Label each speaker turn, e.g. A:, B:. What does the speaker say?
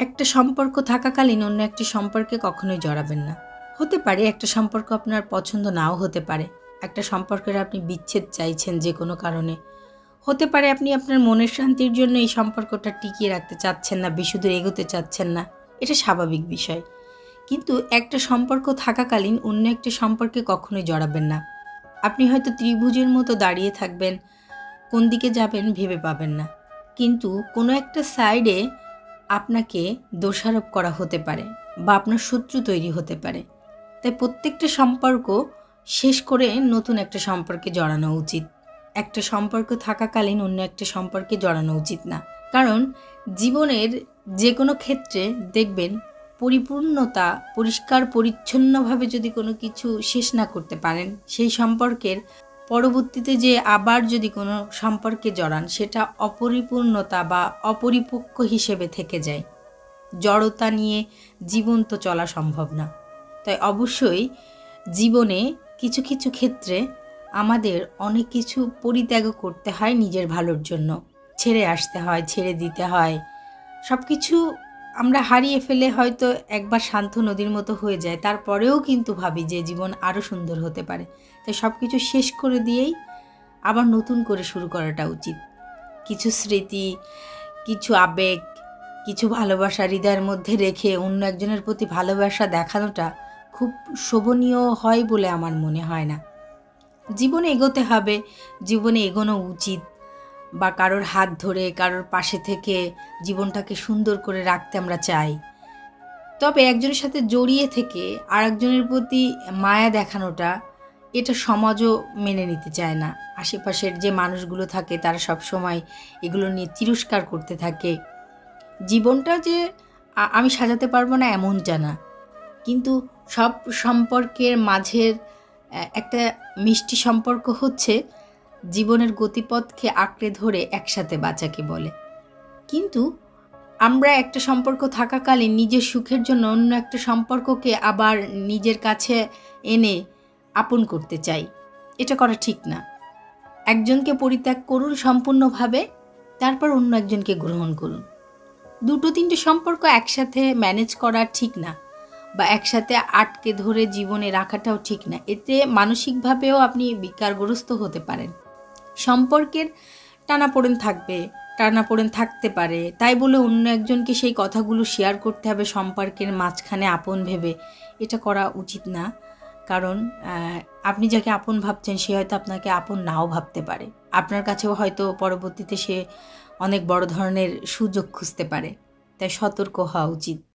A: একটা সম্পর্ক থাকাকালীন অন্য একটি সম্পর্কে কখনোই জড়াবেন না। হতে পারে একটা সম্পর্ক আপনার পছন্দ নাও হতে পারে। একটা সম্পর্কের আপনি বিচ্ছেদ চাইছেন যে কোনো কারণে। হতে পারে আপনি আপনার মনের শান্তির জন্য এই সম্পর্কটা টিকিয়ে রাখতে চাচ্ছেন না, বিশুদ্ধ এগোতে চাচ্ছেন না। এটা স্বাভাবিক বিষয়। কিন্তু একটা সম্পর্ক থাকাকালীন অন্য একটি সম্পর্কে কখনোই জড়াবেন না। আপনি হয়তো ত্রিভুজের মতো দাঁড়িয়ে থাকবেন, কোন দিকে যাবেন ভেবে পাবেন না। কিন্তু কোনো একটা সাইডে আপনাকে দোষারোপ করা হতে পারে বা আপনার শত্রু তৈরি হতে পারে। তাই প্রত্যেকটা সম্পর্ক শেষ করে নতুন একটা সম্পর্কে জড়ানো উচিত। একটা সম্পর্ক থাকাকালীন অন্য একটা সম্পর্কে জড়ানো উচিত না। কারণ জীবনের যে কোনো ক্ষেত্রে দেখবেন পরিপূর্ণতা, পরিষ্কার, পরিচ্ছন্নভাবে যদি কোনো কিছু শেষ না করতে পারেন, সেই সম্পর্কের পরবর্তীতে যে আবার যদি কোনো সম্পর্কে জড়ান, সেটা অপরিপূর্ণতা বা অপরিপক্ক হিসেবে থেকে যায়। জড়তা নিয়ে জীবন তো চলা সম্ভব না। তাই অবশ্যই জীবনে কিছু কিছু ক্ষেত্রে আমাদের অনেক কিছু পরিত্যাগ করতে হয় নিজের ভালোর জন্য। ছেড়ে আসতে হয়, ছেড়ে দিতে হয়। সব কিছু আমরা হারিয়ে ফেলে হয়তো একবার শান্ত নদীর মতো হয়ে যায়, তারপরেও কিন্তু ভাবি যে জীবন আরও সুন্দর হতে পারে। তাই সব কিছু শেষ করে দিয়েই আবার নতুন করে শুরু করাটা উচিত। কিছু স্মৃতি, কিছু আবেগ, কিছু ভালোবাসা হৃদয়ের মধ্যে রেখে অন্য একজনের প্রতি ভালোবাসা দেখানোটা খুব শোভনীয় হয় বলে আমার মনে হয় না। জীবনে এগোতে হবে, জীবনে এগোনো উচিত। বা কারোর হাত ধরে, কারোর পাশে থেকে জীবনটাকে সুন্দর করে রাখতে আমরা চাই। তবে একজনের সাথে জড়িয়ে থেকে আরেকজনের প্রতি মায়া দেখানোটা, এটা সমাজও মেনে নিতে চায় না। আশেপাশের যে মানুষগুলো থাকে, তারা সব সময় এগুলো নিয়ে তিরস্কার করতে থাকে। জীবনটা যে আমি সাজাতে পারব না এমনটা না। কিন্তু সব সম্পর্কের মাঝের একটা মিষ্টি সম্পর্ক হচ্ছে জীবনের গতিপথকে আঁকড়ে ধরে একসাথে বাঁচাকে বলে। কিন্তু আমরা একটা সম্পর্ক থাকাকালীন নিজের সুখের জন্য অন্য একটা সম্পর্ককে আবার নিজের কাছে এনে আপন করতে চাই। এটা করা ঠিক না। একজনকে পরিত্যাগ করুন সম্পূর্ণভাবে, তারপর অন্য একজনকে গ্রহণ করুন। দুটো তিনটে সম্পর্ক একসাথে ম্যানেজ করা ঠিক না বা একসাথে আটকে ধরে জীবনে রাখাটাও ঠিক না। এতে মানসিকভাবেও আপনি বিকারগ্রস্ত হতে পারেন। সম্পর্কের টানাপোড়েন থাকবে, টানাপোড়েন থাকতে পারে। তাই বলে অন্য একজনকে সেই কথাগুলো শেয়ার করতে হবে সম্পর্কের মাঝখানে আপন ভেবে। এটা করা উচিত না। কারণ আপনি যাকে আপন ভাবছেন, সে হয়তো আপনাকে আপন নাও ভাবতে পারে। আপনার কাছেও হয়তো পরবর্তীতে সে অনেক বড় ধরনের সুযোগ খুঁজতে পারে। তাই সতর্ক হওয়া উচিত।